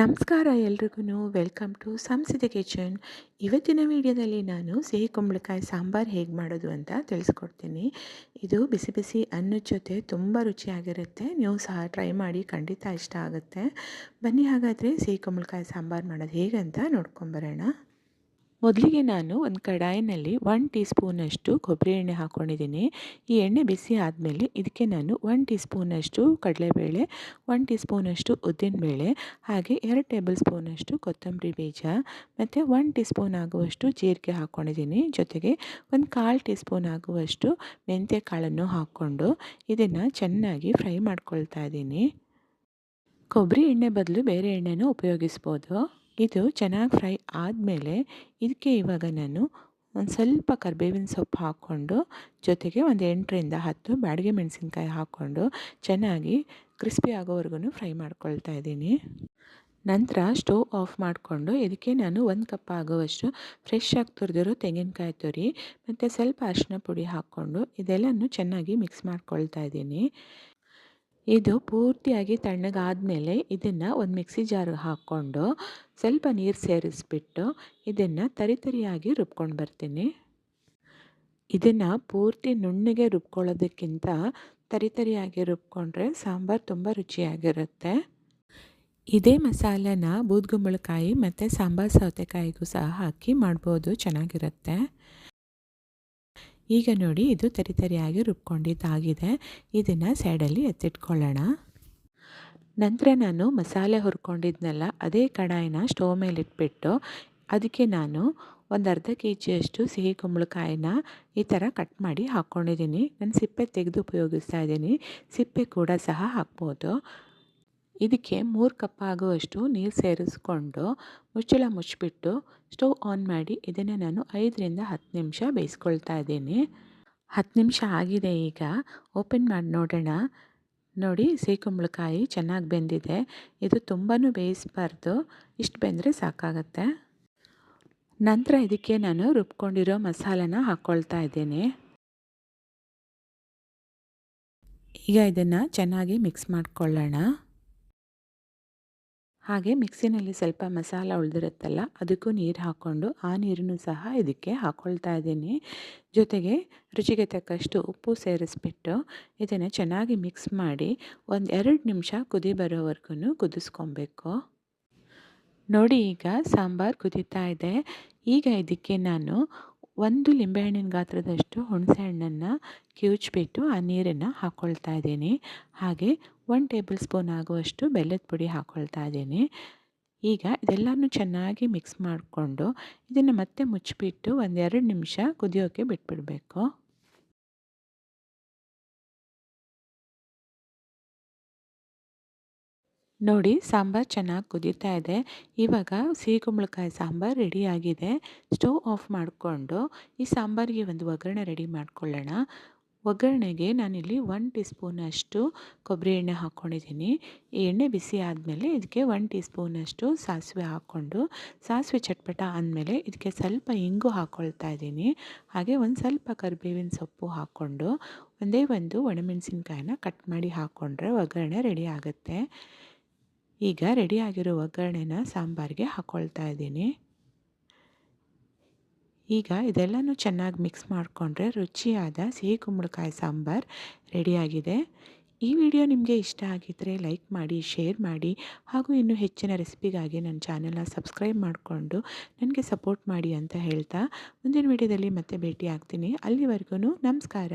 ನಮಸ್ಕಾರ ಎಲ್ರಿಗೂ welcome to ಸಂಸಿದ kitchen. ಇವತ್ತಿನ ವಿಡಿಯೋದಲ್ಲಿ ನಾನು ಸಿಹಿ ಕುಂಬಳಕಾಯಿ ಸಾಂಬಾರು ಹೇಗೆ ಮಾಡೋದು ಅಂತ ತಿಳಿಸ್ಕೊಡ್ತೀನಿ. ಇದು ಬಿಸಿ ಬಿಸಿ ಅನ್ನದ ಜೊತೆ ತುಂಬ ರುಚಿಯಾಗಿರುತ್ತೆ. ನೀವು ಸಹ ಟ್ರೈ ಮಾಡಿ, ಖಂಡಿತ ಇಷ್ಟ ಆಗುತ್ತೆ. ಬನ್ನಿ ಹಾಗಾದರೆ ಸಿಹಿ ಕುಂಬಳಕಾಯಿ ಸಾಂಬಾರು ಮಾಡೋದು ಹೇಗೆ ಅಂತ ನೋಡ್ಕೊಂಬರೋಣ ಮೊದಲಿಗೆ ನಾನು ಒಂದು ಕಡಾಯಿನಲ್ಲಿ ಒನ್ ಟೀ ಸ್ಪೂನಷ್ಟು ಕೊಬ್ಬರಿ ಎಣ್ಣೆ ಹಾಕ್ಕೊಂಡಿದ್ದೀನಿ ಈ ಎಣ್ಣೆ ಬಿಸಿ ಆದಮೇಲೆ ಇದಕ್ಕೆ ನಾನು ಒನ್ ಟೀ ಸ್ಪೂನಷ್ಟು ಕಡಲೆಬೇಳೆ ಒನ್ ಟೀ ಸ್ಪೂನಷ್ಟು ಉದ್ದಿನಬೇಳೆ, ಹಾಗೆ ಎರಡು ಟೇಬಲ್ ಸ್ಪೂನಷ್ಟು ಕೊತ್ತಂಬರಿ ಬೀಜ, ಮತ್ತು ಒನ್ ಟೀ ಸ್ಪೂನ್ ಆಗುವಷ್ಟು ಜೀರಿಗೆ ಹಾಕ್ಕೊಂಡಿದ್ದೀನಿ ಜೊತೆಗೆ ಒಂದು ಕಾಲು ಟೀ ಸ್ಪೂನ್ ಆಗುವಷ್ಟು ಮೆಂತ್ಯ ಕಾಳನ್ನು ಹಾಕ್ಕೊಂಡು ಇದನ್ನು ಚೆನ್ನಾಗಿ ಫ್ರೈ ಮಾಡ್ಕೊಳ್ತಾ ಇದ್ದೀನಿ. ಕೊಬ್ಬರಿ ಎಣ್ಣೆ ಬದಲು ಬೇರೆ ಎಣ್ಣೆನೂ ಉಪಯೋಗಿಸ್ಬೋದು. ಇದು ಚೆನ್ನಾಗಿ ಫ್ರೈ ಆದಮೇಲೆ ಇದಕ್ಕೆ ಇವಾಗ ನಾನು ಒಂದು ಸ್ವಲ್ಪ ಕರಿಬೇವಿನ ಸೊಪ್ಪು ಹಾಕ್ಕೊಂಡು ಜೊತೆಗೆ ಒಂದು ಎಂಟರಿಂದ ಹತ್ತು ಬ್ಯಾಡಿಗೆ ಮೆಣಸಿನ್ಕಾಯಿ ಹಾಕ್ಕೊಂಡು ಚೆನ್ನಾಗಿ ಕ್ರಿಸ್ಪಿ ಆಗೋವರೆಗೂ ಫ್ರೈ ಮಾಡ್ಕೊಳ್ತಾ ಇದ್ದೀನಿ. ನಂತರ ಸ್ಟೋವ್ ಆಫ್ ಮಾಡಿಕೊಂಡು ಇದಕ್ಕೆ ನಾನು ಒಂದು ಕಪ್ ಆಗುವಷ್ಟು ಫ್ರೆಶ್ ಆಗಿ ತುರಿದಿರೋ ತೆಂಗಿನಕಾಯಿ ತುರಿ ಮತ್ತು ಸ್ವಲ್ಪ ಅರಿಶಿನ ಪುಡಿ ಹಾಕ್ಕೊಂಡು ಇದೆಲ್ಲನೂ ಚೆನ್ನಾಗಿ ಮಿಕ್ಸ್ ಮಾಡ್ಕೊಳ್ತಾ ಇದ್ದೀನಿ. ಇದು ಪೂರ್ತಿಯಾಗಿ ತಣ್ಣಗಾದಮೇಲೆ ಇದನ್ನು ಒಂದು ಮಿಕ್ಸಿ ಜಾರ್ಗೆ ಹಾಕ್ಕೊಂಡು ಸ್ವಲ್ಪ ನೀರು ಸೇರಿಸ್ಬಿಟ್ಟು ಇದನ್ನು ತರಿತರಿಯಾಗಿ ರುಬ್ಕೊಂಡು ಬರ್ತೀನಿ. ಇದನ್ನು ಪೂರ್ತಿ ನುಣ್ಣಗೆ ರುಬ್ಕೊಳ್ಳೋದಕ್ಕಿಂತ ತರಿತರಿಯಾಗಿ ರುಬ್ಕೊಂಡ್ರೆ ಸಾಂಬಾರು ತುಂಬ ರುಚಿಯಾಗಿರುತ್ತೆ. ಇದೇ ಮಸಾಲನ ಬೂದ್ಗುಂಬಳಕಾಯಿ ಮತ್ತು ಸಾಂಬಾರು ಸೌತೆಕಾಯಿಗೂ ಸಹ ಹಾಕಿ ಮಾಡ್ಬೋದು, ಚೆನ್ನಾಗಿರುತ್ತೆ. ಈಗ ನೋಡಿ ಇದು ತರಿ ತರಿಯಾಗಿ ರುಬ್ಕೊಂಡಿದ್ದಾಗಿದೆ. ಇದನ್ನು ಸೈಡಲ್ಲಿ ಎತ್ತಿಟ್ಕೊಳ್ಳೋಣ. ನಂತರ ನಾನು ಮಸಾಲೆ ಹುರ್ಕೊಂಡಿದ್ನಲ್ಲ, ಅದೇ ಕಡಾಯಿನ ಸ್ಟೋವ್ ಮೇಲೆ ಇಟ್ಬಿಟ್ಟು ಅದಕ್ಕೆ ನಾನು ಒಂದು ಅರ್ಧ ಕೆ ಜಿಯಷ್ಟು ಸಿಹಿ ಕುಂಬಳಕಾಯಿನ ಈ ಥರ ಕಟ್ ಮಾಡಿ ಹಾಕ್ಕೊಂಡಿದ್ದೀನಿ ನಾನು ಸಿಪ್ಪೆ ತೆಗೆದು ಉಪಯೋಗಿಸ್ತಾ ಇದ್ದೀನಿ. ಸಿಪ್ಪೆ ಕೂಡ ಸಹ ಹಾಕ್ಬೋದು. ಇದಕ್ಕೆ ಮೂರು ಕಪ್ ಆಗುವಷ್ಟು ನೀರು ಸೇರಿಸ್ಕೊಂಡು ಮುಚ್ಚಳ ಮುಚ್ಚಿಬಿಟ್ಟು ಸ್ಟವ್ ಆನ್ ಮಾಡಿ ಇದನ್ನು ನಾನು ಐದರಿಂದ ಹತ್ತು ನಿಮಿಷ ಬೇಯಿಸ್ಕೊಳ್ತಾ ಇದ್ದೀನಿ. ಹತ್ತು ನಿಮಿಷ ಆಗಿದೆ ಈಗ. ಓಪನ್ ಮಾಡಿ ನೋಡೋಣ. ನೋಡಿ ಸೀಕುಂಬಳಕಾಯಿ ಚೆನ್ನಾಗಿ ಬೆಂದಿದೆ. ಇದು ತುಂಬಾ ಬೇಯಿಸ್ಬಾರ್ದು. ಇಷ್ಟು ಬೆಂದರೆ ಸಾಕಾಗತ್ತೆ. ನಂತರ ಇದಕ್ಕೆ ನಾನು ರುಬ್ಕೊಂಡಿರೋ ಮಸಾಲನ ಹಾಕ್ಕೊಳ್ತಾ ಇದ್ದೀನಿ. ಈಗ ಇದನ್ನು ಚೆನ್ನಾಗಿ ಮಿಕ್ಸ್ ಮಾಡ್ಕೊಳ್ಳೋಣ. ಹಾಗೆ ಮಿಕ್ಸಿನಲ್ಲಿ ಸ್ವಲ್ಪ ಮಸಾಲ ಉಳಿದಿರುತ್ತಲ್ಲ, ಅದಕ್ಕೂ ನೀರು ಹಾಕ್ಕೊಂಡು ಆ ನೀರನ್ನು ಸಹ ಇದಕ್ಕೆ ಹಾಕ್ಕೊಳ್ತಾ ಇದ್ದೀನಿ. ಜೊತೆಗೆ ರುಚಿಗೆ ತಕ್ಕಷ್ಟು ಉಪ್ಪು ಸೇರಿಸ್ಬಿಟ್ಟು ಇದನ್ನು ಚೆನ್ನಾಗಿ ಮಿಕ್ಸ್ ಮಾಡಿ ಒಂದು ಎರಡು ನಿಮಿಷ ಕುದಿ ಬರೋವರೆಗೂ ಕುದಿಸ್ಕೊಬೇಕು. ನೋಡಿ ಈಗ ಸಾಂಬಾರು ಕುದೀತಾ ಇದೆ. ಈಗ ಇದಕ್ಕೆ ನಾನು ಒಂದು ಲಿಂಬೆಹಣ್ಣಿನ ಗಾತ್ರದಷ್ಟು ಹುಣಸೆ ಹಣ್ಣನ್ನು ಕಿವುಚ್ಬಿಟ್ಟು ಆ ನೀರನ್ನು ಹಾಕ್ಕೊಳ್ತಾ ಇದ್ದೀನಿ. ಹಾಗೆ ಒನ್ ಟೇಬಲ್ ಸ್ಪೂನ್ ಆಗುವಷ್ಟು ಬೆಲ್ಲದ ಪುಡಿ ಹಾಕ್ಕೊಳ್ತಾ ಇದ್ದೀನಿ. ಈಗ ಇದೆಲ್ಲನೂ ಚೆನ್ನಾಗಿ ಮಿಕ್ಸ್ ಮಾಡಿಕೊಂಡು ಇದನ್ನು ಮತ್ತೆ ಮುಚ್ಚಿಬಿಟ್ಟು ಒಂದೆರಡು ನಿಮಿಷ ಕುದಿಯೋಕ್ಕೆ ಬಿಟ್ಬಿಡಬೇಕು. ನೋಡಿ, ಸಾಂಬಾರು ಚೆನ್ನಾಗಿ ಕುದೀತಾ ಇದೆ. ಇವಾಗ ಸಿಹಿ ಕುಂಬಳಕಾಯಿ ಸಾಂಬಾರು ರೆಡಿಯಾಗಿದೆ. ಸ್ಟವ್ ಆಫ್ ಮಾಡಿಕೊಂಡು ಈ ಸಾಂಬಾರಿಗೆ ಒಂದು ಒಗ್ಗರಣೆ ರೆಡಿ ಮಾಡ್ಕೊಳ್ಳೋಣ. ಒಗ್ಗರಣೆಗೆ ನಾನಿಲ್ಲಿ ಒನ್ ಟೀ ಸ್ಪೂನಷ್ಟು ಕೊಬ್ಬರಿ ಎಣ್ಣೆ ಹಾಕ್ಕೊಂಡಿದ್ದೀನಿ. ಈ ಎಣ್ಣೆ ಬಿಸಿ ಆದಮೇಲೆ ಇದಕ್ಕೆ ಒನ್ ಟೀ ಸ್ಪೂನಷ್ಟು ಸಾಸಿವೆ ಹಾಕ್ಕೊಂಡು, ಸಾಸಿವೆ ಚಟ್ಪಟ ಆದಮೇಲೆ ಇದಕ್ಕೆ ಸ್ವಲ್ಪ ಇಂಗು ಹಾಕ್ಕೊಳ್ತಾ ಇದ್ದೀನಿ. ಹಾಗೆ ಒಂದು ಸ್ವಲ್ಪ ಕರಿಬೇವಿನ ಸೊಪ್ಪು ಹಾಕ್ಕೊಂಡು ಒಂದೇ ಒಂದು ಒಣಮೆಣಸಿನ್ಕಾಯಿನ ಕಟ್ ಮಾಡಿ ಹಾಕ್ಕೊಂಡ್ರೆ ಒಗ್ಗರಣೆ ರೆಡಿ ಆಗುತ್ತೆ. ಈಗ ರೆಡಿಯಾಗಿರೋ ಒಗ್ಗರಣೆನ ಸಾಂಬಾರಿಗೆ ಹಾಕ್ಕೊಳ್ತಾ ಇದ್ದೀನಿ. ಈಗ ಇದೆಲ್ಲನೂ ಚೆನ್ನಾಗಿ ಮಿಕ್ಸ್ ಮಾಡಿಕೊಂಡ್ರೆ ರುಚಿಯಾದ ಸಿಹಿ ಕುಂಬಳಕಾಯಿ ಸಾಂಬಾರು ರೆಡಿಯಾಗಿದೆ ಈ ವಿಡಿಯೋ ನಿಮಗೆ ಇಷ್ಟ ಆಗಿದ್ದರೆ ಲೈಕ್ ಮಾಡಿ ಶೇರ್ ಮಾಡಿ ಹಾಗೂ ಇನ್ನೂ ಹೆಚ್ಚಿನ ರೆಸಿಪಿಗಾಗಿ ನನ್ನ ಚಾನೆಲ್ನ ಸಬ್ಸ್ಕ್ರೈಬ್ ಮಾಡಿಕೊಂಡು ನನಗೆ ಸಪೋರ್ಟ್ ಮಾಡಿ ಅಂತ ಹೇಳ್ತಾ ಮುಂದಿನ ವಿಡಿಯೋದಲ್ಲಿ ಮತ್ತೆ ಭೇಟಿ ಆಗ್ತೀನಿ ಅಲ್ಲಿವರೆಗೂ ನಮಸ್ಕಾರ.